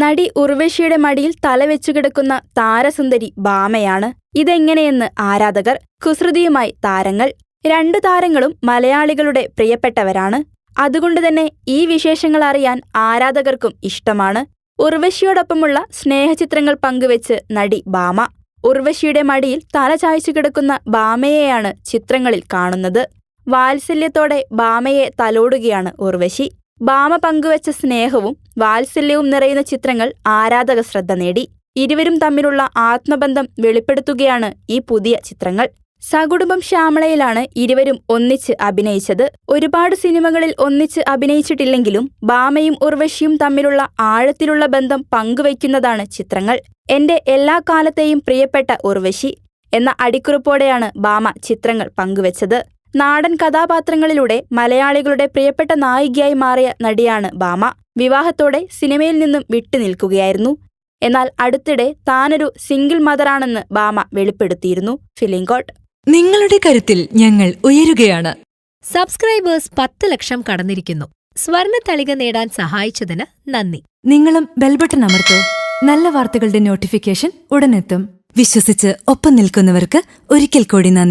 നടി ഉർവശിയുടെ മടിയിൽ തലവെച്ചു കിടക്കുന്ന താരസുന്ദരി ഭാമയാണ് ഇതെങ്ങനെയെന്ന് ആരാധകർ കുസൃതിയുമായി താരങ്ങൾ രണ്ടു താരങ്ങളും മലയാളികളുടെ പ്രിയപ്പെട്ടവരാണ്. അതുകൊണ്ടുതന്നെ ഈ വിശേഷങ്ങൾ അറിയാൻ ആരാധകർക്കും ഇഷ്ടമാണ്. ഉർവശിയോടൊപ്പമുള്ള സ്നേഹചിത്രങ്ങൾ പങ്കുവെച്ച് നടി ബാമ ഉർവശിയുടെ മടിയിൽ തല ചായ്ച്ചു കിടക്കുന്ന ബാമയെയാണ് ചിത്രങ്ങളിൽ കാണുന്നത്. വാത്സല്യത്തോടെ ബാമയെ തലോടുകയാണ് ഉർവശി. ഭാമ പങ്കുവച്ച സ്നേഹവും വാത്സല്യവും നിറയുന്ന ചിത്രങ്ങൾ ആരാധക ശ്രദ്ധ നേടി. ഇരുവരും തമ്മിലുള്ള ആത്മബന്ധം വെളിപ്പെടുത്തുകയാണ് ഈ പുതിയ ചിത്രങ്ങൾ. സകുടുംബം ശ്യാമളയിലാണ് ഇരുവരും ഒന്നിച്ച് അഭിനയിച്ചത്. ഒരുപാട് സിനിമകളിൽ ഒന്നിച്ച് അഭിനയിച്ചിട്ടില്ലെങ്കിലും ഭാമയും ഉർവശിയും തമ്മിലുള്ള ആഴത്തിലുള്ള ബന്ധം പങ്കുവയ്ക്കുന്നതാണ് ചിത്രങ്ങൾ. എന്റെ എല്ലാ കാലത്തെയും പ്രിയപ്പെട്ട ഉർവശി എന്ന അടിക്കുറിപ്പോടെയാണ് ഭാമ ചിത്രങ്ങൾ പങ്കുവച്ചത്. നാടൻ കഥാപാത്രങ്ങളിലൂടെ മലയാളികളുടെ പ്രിയപ്പെട്ട നായികയായി മാറിയ നടിയാണ് ബാമ. വിവാഹത്തോടെ സിനിമയിൽ നിന്നും വിട്ടുനിൽക്കുകയായിരുന്നു എന്നാൽ അടുത്തിടെ താനൊരു സിംഗിൾ മദറാണെന്ന് ഭാമ വെളിപ്പെടുത്തിയിരുന്നു. ഫിലിംകോട്ട് നിങ്ങളുടെ കരുത്തിൽ ഞങ്ങൾ ഉയരുകയാണ്. സബ്സ്ക്രൈബേഴ്സ് പത്ത് ലക്ഷം കടന്നിരിക്കുന്നു. സ്വർണ തളിക നേടാൻ സഹായിച്ചതിന് നന്ദി. നിങ്ങളും ബെൽബട്ടൺ അമർത്തോ. നല്ല വാർത്തകളുടെ നോട്ടിഫിക്കേഷൻ ഉടനെത്തും. വിശ്വസിച്ച് ഒപ്പം നിൽക്കുന്നവർക്ക് ഒരിക്കൽ കൂടി നന്ദി.